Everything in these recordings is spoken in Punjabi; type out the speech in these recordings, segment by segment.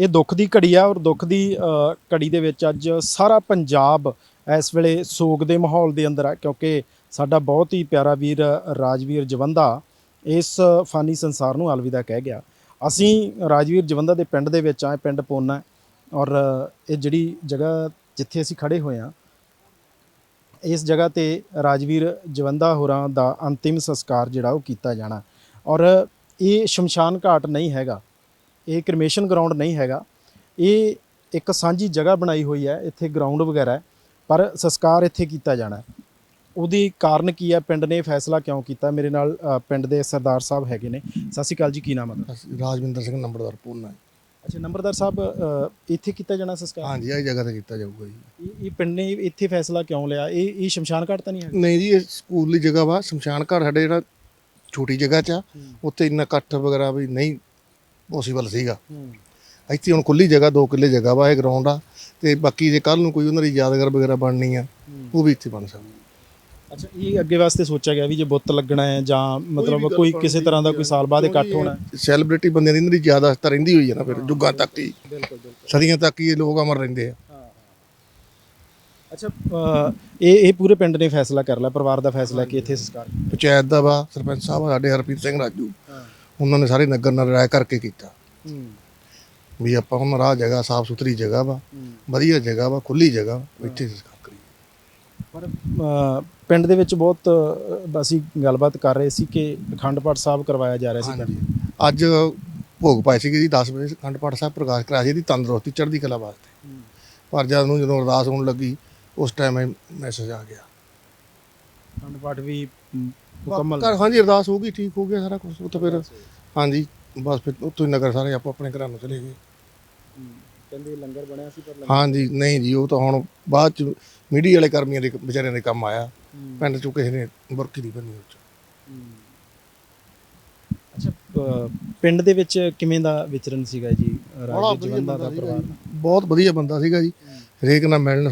ਇਹ ਦੁੱਖ ਦੀ ਘੜੀ ਆ ਔਰ ਦੁੱਖ ਦੀ ਘੜੀ ਦੇ ਵਿੱਚ ਅੱਜ ਸਾਰਾ ਪੰਜਾਬ ਇਸ ਵੇਲੇ ਸੋਗ ਦੇ ਮਾਹੌਲ ਦੇ ਅੰਦਰ ਆ ਕਿਉਂਕਿ ਸਾਡਾ ਬਹੁਤ ਹੀ ਪਿਆਰਾ ਵੀਰ, ਰਾਜਵੀਰ ਜਵੰਦਾ ਇਸ ਫਾਨੀ ਸੰਸਾਰ ਨੂੰ ਅਲਵਿਦਾ ਕਹਿ ਗਿਆ। ਅਸੀਂ ਰਾਜਵੀਰ ਜਵੰਦਾ ਦੇ ਪਿੰਡ ਦੇ ਵਿੱਚ ਆਏ ਪਿੰਡ ਪੋਨਾ ਔਰ ਇਹ ਜਿਹੜੀ ਜਗ੍ਹਾ ਜਿੱਥੇ ਅਸੀਂ ਖੜੇ ਹੋਏ ਆ, ਇਸ ਜਗ੍ਹਾ ਤੇ ਰਾਜਵੀਰ ਜਵੰਦਾ ਹੋਰਾਂ ਦਾ ਅੰਤਿਮ ਸੰਸਕਾਰ ਜਿਹੜਾ ਉਹ ਕੀਤਾ ਜਾਣਾ। ਔਰ ਇਹ ਸ਼ਮਸ਼ਾਨ ਘਾਟ ਨਹੀਂ ਹੈਗਾ। ਇਹ ਕ੍ਰਿਮੇਸ਼ਨ ਗਰਾਊਂਡ ਨਹੀਂ ਹੈਗਾ। ਇਹ ਇੱਕ ਸਾਂਝੀ ਜਗ੍ਹਾ ਬਣਾਈ ਹੋਈ ਹੈ ਇੱਥੇ ਗਰਾਊਂਡ ਵਗੈਰਾ ਹੈ ਪਰ ਸੰਸਕਾਰ ਇੱਥੇ ਕੀਤਾ ਜਾਣਾ ਹੈ। ਉਹਦੀ ਕਾਰਨ ਕੀ ਹੈ? ਪਿੰਡ ਨੇ ਫੈਸਲਾ ਕਿਉਂ ਕੀਤਾ? ਮੇਰੇ ਨਾਲ ਪਿੰਡ ਦੇ ਸਰਦਾਰ ਸਾਹਿਬ ਹੈਗੇ ਨੇ। ਸਤਿ ਸ਼੍ਰੀ ਅਕਾਲ ਜੀ ਕੀ ਨਾਮ ਹੈ ਰਾਜਵਿੰਦਰ ਸਿੰਘ ਨੰਬਰਦਾਰ ਪੂਨਾ ਅੱਛਾ ਨੰਬਰਦਾਰ ਸਾਹਿਬ ਇੱਥੇ ਕੀਤਾ ਜਾਣਾ ਸੰਸਕਾਰ? ਹਾਂਜੀ ਇਹ ਜਗ੍ਹਾ ਤੇ ਕੀਤਾ ਜਾਊਗਾ ਜੀ। ਇਹ ਪਿੰਡ ਨੇ ਇੱਥੇ ਫੈਸਲਾ ਕਿਉਂ ਲਿਆ? ਇਹ ਇਹ ਸ਼ਮਸ਼ਾਨ ਘਾਟ ਤਾਂ ਨਹੀਂ ਹੈਗਾ? ਨਹੀਂ ਜੀ ਇਹ ਸਕੂਲ ਦੀ ਜਗ੍ਹਾ ਵਾ। ਸ਼ਮਸ਼ਾਨ ਘਾਟ ਸਾਡੇ ਜਿਹੜਾ ਛੋਟੀ ਜਗ੍ਹਾ 'ਚ ਆ ਉੱਥੇ ਇੰਨਾ ਇਕੱਠ ਵਗੈਰਾ ਵੀ ਨਹੀਂ ਪੋਸੀਬਲ ਸੀਗਾ। ਇੱਥੇ ਹੁਣ ਖੁੱਲੀ ਜਗ੍ਹਾ 2 ਕਿੱਲੇ ਜਗ੍ਹਾ ਵਾ ਇਹ ਗਰਾਊਂਡ ਆ ਤੇ ਬਾਕੀ ਜੇ ਕੱਲ ਨੂੰ ਕੋਈ ਉਹਨਾਂ ਦੀ ਯਾਦਗਾਰ ਵਗੈਰਾ ਬਣਨੀ ਆ ਉਹ ਵੀ ਇੱਥੇ ਬਣ ਸਕਦੀ। ਅੱਛਾ ਇਹ ਅੱਗੇ ਵਾਸਤੇ ਸੋਚਿਆ ਗਿਆ ਵੀ ਜੇ ਬੁੱਤ ਲੱਗਣਾ ਹੈ ਜਾਂ ਮਤਲਬ ਕੋਈ ਕਿਸੇ ਤਰ੍ਹਾਂ ਦਾ ਕੋਈ ਸਾਲ ਬਾਅਦ ਇਕੱਠ ਹੋਣਾ ਸੈਲੀਬ੍ਰਿਟੀ ਬੰਦਿਆਂ ਦੀ ਇਹਨਾਂ ਦੀ ਯਾਦਾਸ਼ਤ ਤਾਂ ਰਹਿੰਦੀ ਹੋਈ ਹੈ ਨਾ ਫਿਰ ਜੁਗਾਂ ਤੱਕ ਹੀ। ਬਿਲਕੁਲ ਬਿਲਕੁਲ। ਸਦੀਆਂ ਤੱਕ ਹੀ ਇਹ ਲੋਕ ਅਮਰ ਰਹਿੰਦੇ ਆ। ਅੱਛਾ ਇਹ ਇਹ ਪੂਰੇ ਪਿੰਡ ਨੇ ਫੈਸਲਾ ਕਰ ਲਿਆ ਪਰਿਵਾਰ ਦਾ ਫੈਸਲਾ ਕਿ ਇੱਥੇ ਸੰਸਕਾਰ? ਪੰਚਾਇਤ ਦਾ ਵਾ ਸਰਪੰਚ ਸਾਹਿਬ ਸਾਡੇ ਹਰਪ੍ਰੀਤ ਸਿੰਘ ਰਾਜੂ। ਉਹਨਾਂ ਨੇ ਸਾਰੇ ਨਗਰ ਨਾਲ ਰਾਏ ਕਰਕੇ ਕੀਤਾ। ਵੀ ਆਪਾਂ ਉਹਨਾਂ ਰਾਹ ਜਗ੍ਹਾ ਸਾਫ਼ ਸੁਥਰੀ ਜਗ੍ਹਾ ਵਾ ਵਧੀਆ ਜਗ੍ਹਾ ਵਾ ਖੁੱਲੀ ਜਗ੍ਹਾ ਵਾ, ਇੱਥੇ ਪਰ ਅ, ਪਿੰਡ ਦੇ ਵਿੱਚ ਬਹੁਤ ਅ, ਅਸੀਂ ਗੱਲਬਾਤ ਕਰ ਰਹੇ ਸੀ ਕਿ ਅਖੰਡ ਪਾਠ ਸਾਹਿਬ ਕਰਵਾਇਆ ਜਾ ਰਿਹਾ ਸੀ। ਪਿੰਡ ਅੱਜ ਭੋਗ ਪਾਏ ਸੀਗੇ ਜੀ 10 ਵਜੇ ਅਖੰਡ ਪਾਠ ਸਾਹਿਬ ਪ੍ਰਕਾਸ਼ ਕਰਾਇਆ ਸੀ ਇਹਦੀ ਤੰਦਰੁਸਤੀ ਚੜ੍ਹਦੀ ਕਲਾ ਵਾਸਤੇ। ਪਰ ਜਦ ਨੂੰ ਜਦੋਂ ਅਰਦਾਸ ਹੋਣ ਲੱਗੀ ਉਸ ਟਾਈਮ ਮੈਸੇਜ ਆ ਗਿਆ। ਅਖੰਡ ਪਾਠ ਵੀ ਮ, ਮੁਕੰਮਲ। ਘਰ ਹਾਂਜੀ ਅਰਦਾਸ ਹੋ ਗਈ ਠੀਕ ਹੋ ਗਿਆ ਸਾਰਾ ਕੁਝ ਤਾਂ ਫਿਰ ਹਾਂਜੀ ਬਸ ਫਿਰ ਉੱਥੋਂ ਹੀ ਨਗਰ ਸਾਰੇ ਆਪੋ ਆਪਣੇ ਘਰਾਂ ਨੂੰ ਚਲੇ ਗਏ। ਕਹਿੰਦੇ ਲੰਗਰ ਬਣਿਆ ਸੀ ਪਰ ਹਾਂਜੀ ਨਹੀਂ ਜੀ ਉਹ ਤਾਂ ਹੁਣ ਬਾਅਦ ਚ ਮੀਡੀਆ ਵਾਲੇ ਕਰਮੀਆਂ ਦੇ ਵਿਚਾਰਿਆਂ ਦੇ ਕੰਮ ਆਇਆ। ਪਿੰਡ ਚੋਂ ਕਿਸੇ ਨੇ ਬੁਰਕੀ ਨਹੀਂ ਬੰਨੀ ਉਹ 'ਚ ਅੱਛਾ ਅ, ਪਿੰਡ ਦੇ ਵਿੱਚ ਕਿਵੇਂ ਦਾ ਵਿਚਰਨ ਸੀਗਾ ਜੀ? ਬੜਾ ਵਧੀਆ ਜਵੰਦਾ ਦਾ ਬੰਦਾ ਸੀਗਾ ਪਰਿਵਾਰ? ਜੀ। ਬਹੁਤ ਵਧੀਆ ਬੰਦਾ ਸੀਗਾ ਜੀ। ਹਰੇਕ ਨਾਲ ਮਿਲਣ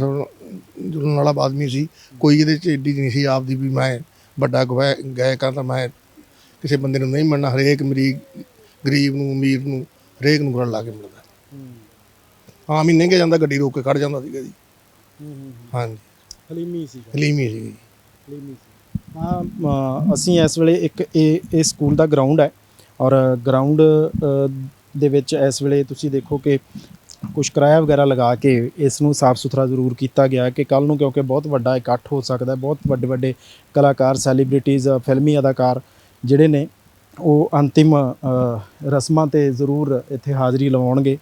ਜੁੜਨ ਵਾਲਾ ਆਦਮੀ ਸੀ। ਕੋਈ ਇਹਦੇ ਚ ਏਡੀ ਨਹੀਂ ਸੀ ਆਪਦੀ ਵੀ ਮੈਂ ਵੱਡਾ ਗਾਇਕਾਂ ਤਾਂ ਮੈਂ ਕਿਸੇ ਬੰਦੇ ਨੂੰ ਨਹੀਂ ਮਿਲਣਾ ਹਰੇਕ ਮਰੀਜ਼ ਗਰੀਬ ਨੂੰ ਅਮੀਰ ਨੂੰ ਹਰੇਕ ਨੂੰ ਗਲ ਲਾ ਕੇ ਮਿਲਦਾ। ਹਾਂ। ਵੀ ਲੰਘੇ ਜਾਂਦਾ ਗੱਡੀ ਰੋਕ ਕੇ ਖੜ ਜਾਂਦਾ ਸੀਗਾ ਜੀ। ਹਾਂਜੀ। ਹਲੀਮੀ ਸੀ ਹਲੀਮੀ ਸੀਗੀ ਹਲੀਮੀ ਸੀ। ਹਾਂ ਅਸੀਂ ਇਸ ਵੇਲੇ ਇੱਕ ਇਹ ਇਹ ਸਕੂਲ ਦਾ ਗਰਾਊਂਡ ਹੈ ਔਰ ਗਰਾਊਂਡ ਦੇ ਵਿੱਚ ਇਸ ਵੇਲੇ ਤੁਸੀਂ ਦੇਖੋ ਕਿ ਕੁਝ ਕਿਰਾਇਆ ਵਗੈਰਾ ਲਗਾ ਕੇ ਇਸ ਨੂੰ ਸਾਫ਼ ਸੁਥਰਾ ਜ਼ਰੂਰ ਕੀਤਾ ਗਿਆ ਕਿ ਕੱਲ ਨੂੰ ਕਿਉਂਕਿ ਬਹੁਤ ਵੱਡਾ ਇਕੱਠ ਹੋ ਸਕਦਾ ਹੈ ਬਹੁਤ ਵੱਡੇ ਵੱਡੇ ਕਲਾਕਾਰ ਸੈਲੀਬ੍ਰਿਟੀਜ਼ ਫਿਲਮੀ ਅਦਾਕਾਰ ਜਿਹੜੇ ਨੇ ਉਹ ਅੰਤਿਮ ਰਸਮਾਂ ਤੇ ਜ਼ਰੂਰ ਇੱਥੇ ਹਾਜ਼ਰੀ ਲਵਾਉਣਗੇ।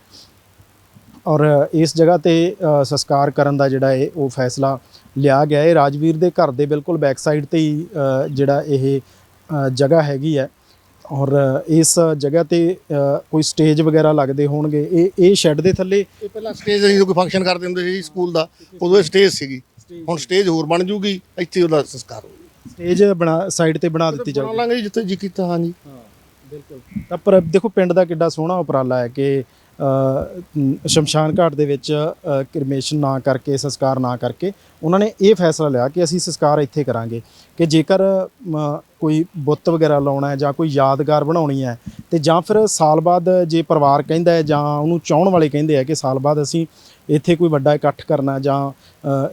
ਔਰ ਇਸ ਜਗ੍ਹਾ ਤੇ ਅ, ਸੰਸਕਾਰ ਕਰਨ ਦਾ ਜਿਹੜਾ ਹੈ ਉਹ ਫੈਸਲਾ ਲਿਆ ਗਿਆ। ਹੈ ਰਾਜਵੀਰ ਦੇ ਘਰ ਦੇ ਬਿਲਕੁਲ ਬੈਕ ਸਾਈਡ ਤੇ ਹੀ ਜਿਹੜਾ ਇਹ ਜਗ੍ਹਾ ਹੈਗੀ ਹੈ। ਔਰ ਇਸ ਜਗ੍ਹਾ ਤੇ ਕੋਈ ਸਟੇਜ ਵਗੈਰਾ ਲੱਗਦੇ ਹੋਣਗੇ? ਇਹ ਇਹ ਸ਼ੈੱਡ ਦੇ ਥੱਲੇ? ਇਹ ਪਹਿਲਾਂ ਸਟੇਜ ਜਦੋਂ ਕੋਈ ਫੰਕਸ਼ਨ ਕਰਦੇ ਹੁੰਦੇ ਸੀ ਸਕੂਲ ਦਾ ਉਦੋਂ ਇਹ ਸਟੇਜ ਸੀਗੀ। ਹੁਣ ਸਟੇਜ ਹੋਰ ਬਣ ਜੂਗੀ ਇੱਥੇ ਉਹਦਾ ਸੰਸਕਾਰ ਹੋਊਗਾ ਸਟੇਜ ਬਣਾ ਸਾਈਡ ਤੇ ਬਣਾ ਦਿੱਤੀ ਬਣਾ ਜਾਊਗੀ ਲਾਂਗੇ ਜੀ ਜਿੱਥੇ ਜੀ ਕੀਤਾ ਹਾਂਜੀ। ਹਾਂ ਬਿਲਕੁਲ। ਤਾਂ ਪਰ ਦੇਖੋ ਪਿੰਡ ਦਾ ਕਿੱਡਾ ਸੋਹਣਾ ਉਪਰਾਲਾ ਹੈ ਕਿ ਸ਼ਮਸ਼ਾਨ ਘਾਟ ਦੇ ਵਿੱਚ ਕ੍ਰਿਮੇਸ਼ਨ ਨਾ ਕਰਕੇ ਸੰਸਕਾਰ ਨਾ ਕਰਕੇ ਉਹਨਾਂ ਨੇ ਇਹ ਫੈਸਲਾ ਲਿਆ ਕਿ ਅਸੀਂ ਸੰਸਕਾਰ ਇੱਥੇ ਕਰਾਂਗੇ। ਕਿ ਜੇਕਰ ਕੋਈ ਬੁੱਤ ਵਗੈਰਾ ਲਾਉਣਾ ਹੈ ਜਾਂ ਕੋਈ ਯਾਦਗਾਰ ਬਣਾਉਣੀ ਹੈ ਤੇ ਜਾਂ ਫਿਰ ਸਾਲ ਬਾਅਦ ਜੇ ਪਰਿਵਾਰ ਕਹਿੰਦਾ ਹੈ ਜਾਂ ਉਹਨੂੰ ਚਾਹਣ ਵਾਲੇ ਕਹਿੰਦੇ ਆ ਕਿ ਸਾਲ ਬਾਅਦ ਅਸੀਂ ਇੱਥੇ ਕੋਈ ਵੱਡਾ ਇਕੱਠ ਕਰਨਾ ਜਾਂ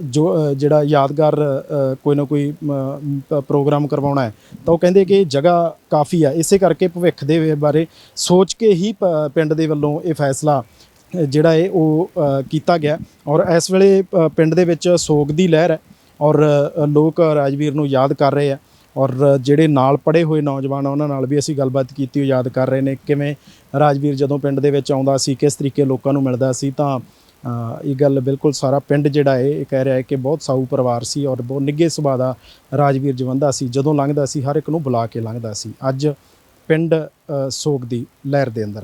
ਜੋ ਜਿਹੜਾ ਯਾਦਗਾਰ ਕੋਈ ਨਾ ਕੋਈ ਪ੍ਰੋਗਰਾਮ ਕਰਵਾਉਣਾ ਹੈ ਤਾਂ ਉਹ ਕਹਿੰਦੇ ਕਿ ਜਗ੍ਹਾ ਕਾਫੀ ਆ ਇਸੇ ਕਰਕੇ ਭਵਿੱਖ ਦੇ ਬਾਰੇ ਸੋਚ ਕੇ ਹੀ ਪਿੰਡ ਦੇ ਵੱਲੋਂ ਇਹ ਫੈਸਲਾ ਜਿਹੜਾ ਹੈ ਉਹ ਕੀਤਾ ਗਿਆ ਔਰ ਇਸ ਵੇਲੇ ਅ, ਪਿੰਡ ਦੇ ਵਿੱਚ ਸੋਗ ਦੀ ਲਹਿਰ ਹੈ ਔਰ ਲੋਕ ਰਾਜਵੀਰ ਨੂੰ ਯਾਦ ਕਰ ਰਹੇ ਆ ਔਰ ਜਿਹੜੇ ਨਾਲ ਪੜੇ ਹੋਏ ਨੌਜਵਾਨ ਆ, ਉਹਨਾਂ ਨਾਲ ਵੀ ਅਸੀਂ ਗੱਲਬਾਤ ਕੀਤੀ, ਉਹ ਯਾਦ ਕਰ ਰਹੇ ਨੇ ਕਿਵੇਂ ਰਾਜਵੀਰ ਜਦੋਂ ਪਿੰਡ ਦੇ ਵਿੱਚ ਆਉਂਦਾ ਸੀ, ਕਿਸ ਤਰੀਕੇ ਲੋਕਾਂ ਨੂੰ ਮਿਲਦਾ ਸੀ, ਤਾਂ ਇਹ ਗੱਲ ਬਿਲਕੁਲ ਸਾਰਾ ਪਿੰਡ ਜਿਹੜਾ ਹੈ ਇਹ ਕਹਿ ਰਿਹਾ ਹੈ ਕਿ ਬਹੁਤ ਸਾਊ ਪਰਿਵਾਰ ਸੀ ਔਰ ਬਹੁਤ ਨਿੱਘੇ ਸੁਭਾਅ ਦਾ ਰਾਜਵੀਰ ਜਵੰਦਾ ਸੀ, ਜਦੋਂ ਲੰਘਦਾ ਸੀ, ਹਰ ਇੱਕ ਨੂੰ ਬੁਲਾ ਕੇ ਲੰਘਦਾ ਸੀ। ਅੱਜ ਪਿੰਡ ਸੋਗ ਦੀ ਲਹਿਰ ਦੇ ਅੰਦਰ